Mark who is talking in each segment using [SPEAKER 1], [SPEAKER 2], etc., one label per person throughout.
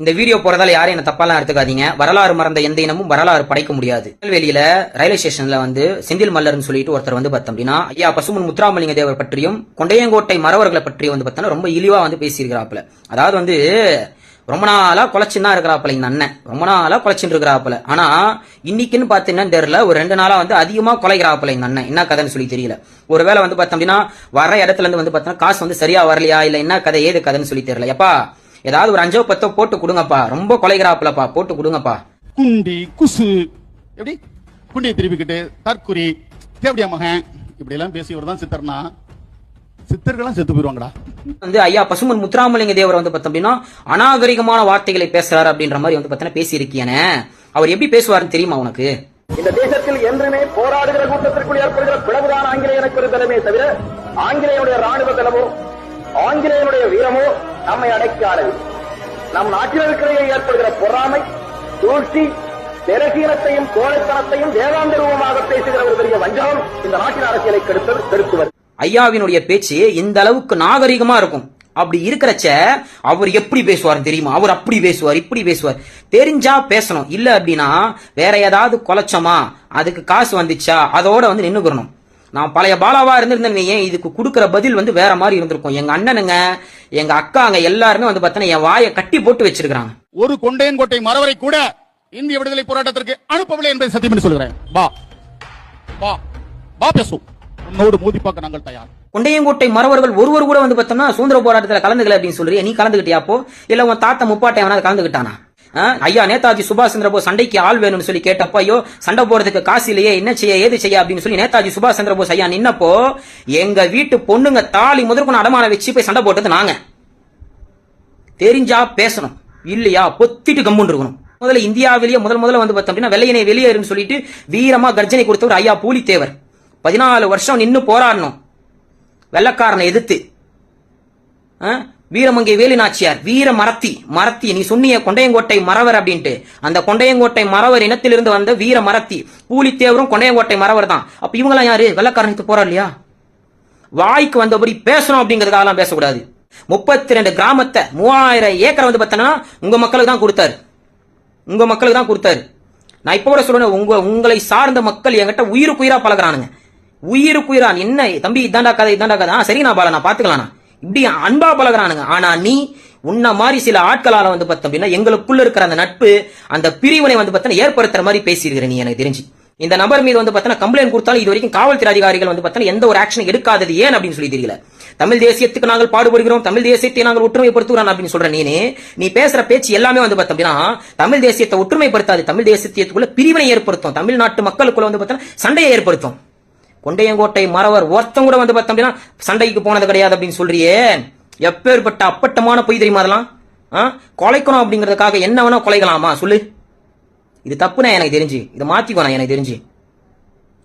[SPEAKER 1] இந்த வீடியோ போறதால யாரும் என்ன தப்பாலாம் எடுத்துக்காதீங்க. வரலாறு மறந்த எந்த இனமும் வரலாறு படைக்க முடியாது. திருநெல்வேலியில ரயில்வே ஸ்டேஷன்ல வந்து செந்தில் மல்லர்னு சொல்லிட்டு ஒருத்தர் வந்து பார்த்தோம் அப்படின்னா ஐயா பசுமன் முத்துராமலிங்க தேவர் பற்றியும் கொண்டையங்கோட்டை மறவர்களை பற்றியும் வந்து பார்த்தோன்னா ரொம்ப இழிவா வந்து பேசியிருக்கிறாப்புல. அதாவது வந்து ரொம்ப நாளா குலைச்சுன்னா இருக்கிறாப்புல இந்த அண்ணன். ரொம்ப நாளா குலைச்சுட்டு இருக்கிறாப்புல. ஆனா இன்னைக்குன்னு பாத்தீங்கன்னா தெரியல ஒரு ரெண்டு நாளா வந்து அதிகமா குலைக்கிறாப்புல இந்த அண்ணன். என்ன கதைன்னு சொல்லி தெரியல. ஒருவேளை வந்து பார்த்தோம் அப்படின்னா வர இடத்துல இருந்து வந்து பார்த்தோன்னா காசு வந்து சரியா வரலையா? இல்ல என்ன கதை ஏது கதைன்னு சொல்லி தெரியல. எப்பா ஏதாவது ஒரு அஞ்சோ பத்தோ போட்டு கொடுங்கப்பா. ரொம்ப கொலைகிறாப்புலப்பா. போட்டு கொடுங்கப்பா.
[SPEAKER 2] குண்டி குசு. எப்படி? குண்டியை திருப்பிக்கிட்டு தற்குறி. தேவடியா மகன்? இப்படி எல்லாம் பேசியவர் தான் சித்தர்னா? சித்தர்கள்லாம் செத்து போயிருவாங்கடா.
[SPEAKER 1] வந்து ஐயா பசுமன் முத்துராமலிங்க தேவர் வந்து பார்த்தோம் அப்படின்னா அநாகரிகமான வார்த்தைகளை பேசுறாரு அப்படின்ற மாதிரி வந்து பார்த்தீங்கன்னா பேசியிருக்கியானே அவர் எப்படி பேசுவாருன்னு தெரியுமா உனக்கு?
[SPEAKER 3] இந்த தேசத்தில் என்றுமே போராடுகிற கூட்டத்திற்குள் ஏற்படுகிற பிளவுதான் ஆங்கிலேயனுக்கு ஒரு பலமே தவிர ஆங்கிலேயனுடைய ராணுவ பலமோ ஆங்கிலேயனுடைய வீரமோ நம்மை அடைக்காது. நம் நாட்டில் நாட்டினருக்கிடையே ஏற்படுகிற பொறாமை சூழ்ச்சி திரகீனத்தையும் கோழைத்தனத்தையும் வேதாந்த ரூபமாக பேசுகிற ஒரு பெரிய வஞ்சகம் இந்த நாட்டின் அரசியலை கெடுத்தது கெடுத்துவது
[SPEAKER 1] ஐயாவினுடைய பேச்சு இந்த அளவுக்கு நாகரிகமா இருக்கும். அப்படி இருக்கிறச்ச அவர் எப்படி பேசுவார் தெரியுமா? அவர் அப்படி பேசுவார் இப்படி பேசுவார். தெரிஞ்சா பேசணும். இல்ல அப்படின்னா வேற ஏதாவது கொலைச்சோமா? அதுக்கு காசு வந்துச்சா? அதோட வந்து நின்னுக்கிறணும் நான் பழைய பாலாவா இருந்திருந்தேன் ஏன் இதுக்கு கொடுக்கிற பதில் வந்து வேற மாதிரி இருந்திருக்கும். எங்க அண்ணனுங்க எங்க அக்காங்க எல்லாருமே வந்து பார்த்தீங்கன்னா என் வாயை கட்டி போட்டு வச்சிருக்காங்க
[SPEAKER 2] ஒரு கொண்டையன்கோட்டை மறவரை கூட இந்திய விடுதலை போராட்டத்திற்கு அனுப்பவில்லை என்பதை சத்தியம் சொல்கிறேன். வா. வா. வா பேசும் உன்னோடு மோதி பார்க்க நாங்கள் தயார்.
[SPEAKER 1] கொண்டையங்கோட்டை மறவர்கள் ஒருவர் கூட வந்து பார்த்தோம்னா சுதந்திர போராட்டத்தில் கலந்துக்கல அப்படின்னு சொல்றியா நீ கலந்துக்கிட்டியா அப்போ? இல்ல உன் தாத்தா முப்பாட்டை எவனாவது கலந்துக்கிட்டானா? ஐயா நேதாஜி சுபாஷ் சந்திர போஸ் சண்டைக்கு ஆள் வேணும்னு சொல்லி கேட்டப்ப ஐயோ சண்டை போறதுக்கு காசு இல்லையே என்ன செய்ய ஏது செய்ய அப்படின்னு சொல்லி நேதாஜி சுபாஷ் சந்திர போஸ் ஐயா நின்னப்போ எங்க வீட்டு பொண்ணுங்க தாலி முதற்கொண்டு அடமான வச்சு போய் சண்டை போட்டது நாங்க. தெரிஞ்சா பேசணும் இல்லையா பொத்திட்டு கம்முன்னு இருக்கணும். முதல்ல இந்தியாவிலேயே முதல் முதல்ல வந்து பார்த்தோம் அப்படின்னா வெள்ளையனை வெளியேறுன்னு சொல்லிட்டு வீரமா கர்ஜனை கொடுத்தவர் ஐயா பூலித்தேவர். பதினாலு வருஷம் நின்று போராடணும் வெள்ளக்காரனை எதிர்த்து. ஆ? வீரமங்கை வேலுநாச்சியார் வீர மரத்தி மரத்தி நீ சொன்னிய கொண்டையங்கோட்டை மறவர் அப்படின்ட்டு. அந்த கொண்டையங்கோட்டை மறவர் இனத்திலிருந்து வந்த வீர மரத்தி பூலித்தேவரும் கொண்டையங்கோட்டை மறவர் தான். அப்ப இவங்களாம் யாரு? வெள்ளக்காரனுக்கு இல்லையா வாய்க்கு வந்தபடி பேசணும் அப்படிங்கிறதாலாம் பேசக்கூடாது. முப்பத்தி ரெண்டு கிராமத்தை மூவாயிரம் ஏக்கரை வந்து பார்த்தோன்னா உங்க மக்களுக்கு தான் கொடுத்தாரு. உங்க மக்களுக்கு தான் கொடுத்தாரு. நான் இப்ப கூட சொல்றேன் உங்க உங்களை சார்ந்த மக்கள் என்கிட்ட உயிருக்கு உயிரா பழகுறானுங்க. உயிருக்கு உயிரா என்ன? தம்பி இதாண்டா கதை இதாண்டா கதை. சரி நான் பால நான் பாத்துக்கலாம் இப்படி அன்பா பழகுறானுங்க. ஆனா நீ உன்ன மாதிரி சில ஆட்களால வந்து பார்த்தோம் அப்படின்னா எங்களுக்குள்ள இருக்கிற அந்த நட்பு அந்த பிரிவினை வந்து பார்த்தா ஏற்படுத்துற மாதிரி பேசியிருக்கிற நீ எனக்கு தெரிஞ்சு. இந்த நபர் மீது வந்து பார்த்தா கம்ப்ளைண்ட் கொடுத்தாலும் இது வரைக்கும் காவல்துறை அதிகாரிகள் வந்து பார்த்தா எந்த ஒரு ஆக்ஷன் எடுக்காதது ஏன் அப்படின்னு சொல்லி தெரியல. தமிழ் தேசியத்துக்கு நாங்கள் பாடுபடுகிறோம் தமிழ் தேசியத்தை நாங்கள் ஒற்றுமைப்படுத்துகிறோம் அப்படின்னு சொல்ற நீனு நீ பேசுற பேச்சு எல்லாமே வந்து பார்த்தோம் அப்படின்னா தமிழ் தேசியத்தை ஒற்றுமைப்படுத்தாது. தமிழ் தேசியத்துக்குள்ள பிரிவினை ஏற்படுத்தும். தமிழ்நாட்டு மக்களுக்குள்ள வந்து பார்த்தா சண்டையை ஏற்படுத்தும். கொண்டையங்கோட்டை மறவர் ஒருத்தம் கூட வந்து பார்த்தோம் அப்படின்னா சண்டைக்கு போனது கிடையாது அப்படின்னு சொல்றியே. எப்பேற்பட்ட அப்பட்டமான பொய் தெரியுமா அதெல்லாம்? ஆ? கொலைக்கணும் அப்படிங்கறதுக்காக என்ன வேணா கொலைக்கலாமா? சொல்லு. இது தப்புனா எனக்கு தெரிஞ்சு. இதை மாத்திக்கணும் எனக்கு தெரிஞ்சு.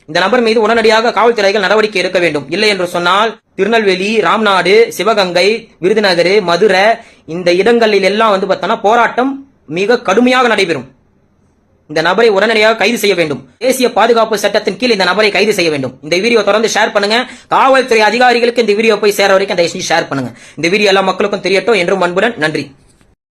[SPEAKER 1] இந்த நபர் மீது உடனடியாக காவல்துறைகள் நடவடிக்கை எடுக்க வேண்டும். இல்லை என்று சொன்னால் திருநெல்வேலி ராம்நாடு சிவகங்கை விருதுநகர் மதுரை இந்த இடங்களில் எல்லாம் வந்து பார்த்தோன்னா போராட்டம் மிக கடுமையாக நடைபெறும். இந்த நபரை உடனடியாக கைது செய்ய வேண்டும். தேசிய பாதுகாப்பு சட்டத்தின் கீழ் இந்த நபரை கைது செய்ய வேண்டும். இந்த வீடியோ தொடர்ந்து ஷேர் பண்ணுங்க. காவல்துறை அதிகாரிகளுக்கு இந்த வீடியோ போய் சேர வரைக்கும் தயவு செஞ்சு ஷேர் பண்ணுங்க. இந்த வீடியோ எல்லா மக்களுக்கும் தெரியட்டும். என்றும் அன்புடன் நன்றி.